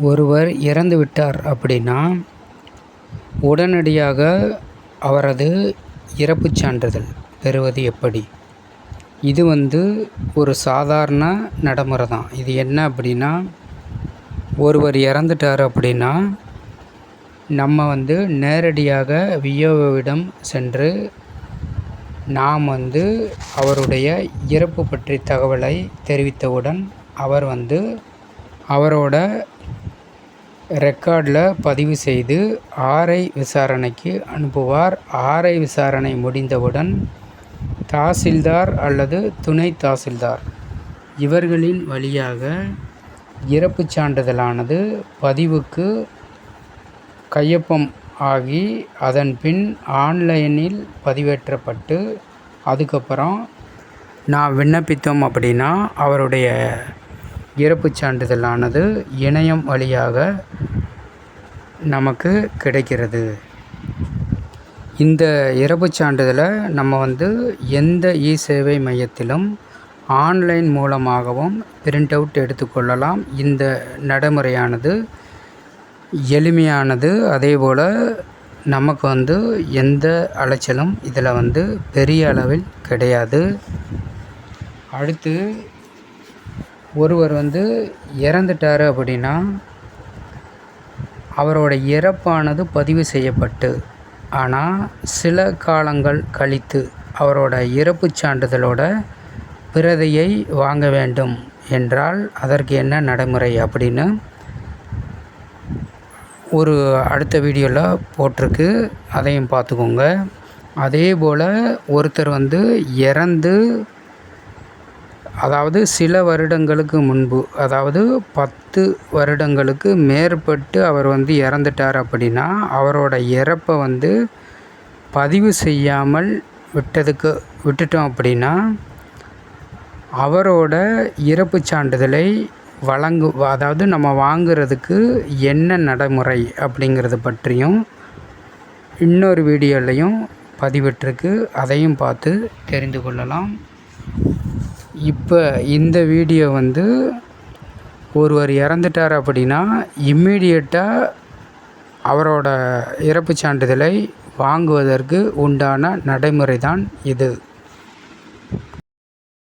ஒருவர் இறந்து விட்டார் அப்படின்னா உடனடியாக அவரது இறப்புச் சான்றிதழ் பெறுவது எப்படி? இது வந்து ஒரு சாதாரண நடைமுறை தான் இது என்ன அப்படின்னா ஒருவர் இறந்துட்டார் அப்படின்னா நம்ம வந்து நேரடியாக வியோவிடம் சென்று நாம் வந்து அவருடைய இறப்பு பற்றி தகவலை தெரிவித்தவுடன் அவர் வந்து அவரோட ரெக்கார்டில் பதிவு செய்து ஆர்ஐ விசாரணைக்கு அனுப்புவார். ஆர்ஐ விசாரணை முடிந்தவுடன் தாசில்தார் அல்லது துணை தாசில்தார். இவர்களின் வழியாக இறப்புச் சான்றிதழானது பதிவுக்கு கையொப்பம் ஆகி அதன் பின் ஆன்லைனில் பதிவேற்றப்பட்டு அதுக்கப்புறம் நான் விண்ணப்பித்தோம் அப்படின்னா அவருடைய இறப்புச் சான்றிதழானது இணையம் வழியாக நமக்கு கிடைக்கிறது. இந்த இறப்புச் சான்றிதழை நம்ம வந்து எந்த இ சேவை மையத்திலும் ஆன்லைன் மூலமாகவும் பிரிண்ட் அவுட் எடுத்துக்கொள்ளலாம் இந்த நடைமுறையானது எளிமையானது. அதேபோல் நமக்கு வந்து எந்த அலைச்சலும் இதில் வந்து பெரிய அளவில் கிடையாது. அடுத்து ஒருவர் வந்து இறந்துட்டார் அப்படின்னா அவரோட இறப்பானது பதிவு செய்யப்பட்டு ஆனால் சில காலங்கள் கழித்து அவரோட இறப்புச் சான்றிதழோட பிரதியை வாங்க வேண்டும் என்றால் அதற்கு என்ன நடைமுறை அப்படின்னு ஒரு அடுத்த வீடியோவில் போட்டிருக்கு. அதையும் பார்த்துக்கோங்க. அதே போல் ஒருத்தர் வந்து இறந்து அதாவது சில வருடங்களுக்கு முன்பு அதாவது பத்து வருடங்களுக்கு மேற்பட்டு அவர் வந்து இறந்துட்டார் அப்படின்னா அவரோட இறப்பை வந்து பதிவு செய்யாமல் விட்டதுக்கு விட்டுட்டோம் அப்படின்னா அவரோட இறப்புச் சான்றிதழை வழங்கு அதாவது நம்ம வாங்குறதுக்கு என்ன நடைமுறை அப்படிங்கிறது பற்றியும் இன்னொரு வீடியோலையும் பதிவிட்டிருக்கு. அதையும் பார்த்து தெரிந்து கொள்ளலாம். இப்போ இந்த வீடியோ வந்து ஒருவர் இறந்துட்டார் அப்படின்னா இம்மீடியட்டாக அவரோட இறப்புச் சான்றிதழை வாங்குவதற்கு உண்டான நடைமுறை தான் இது.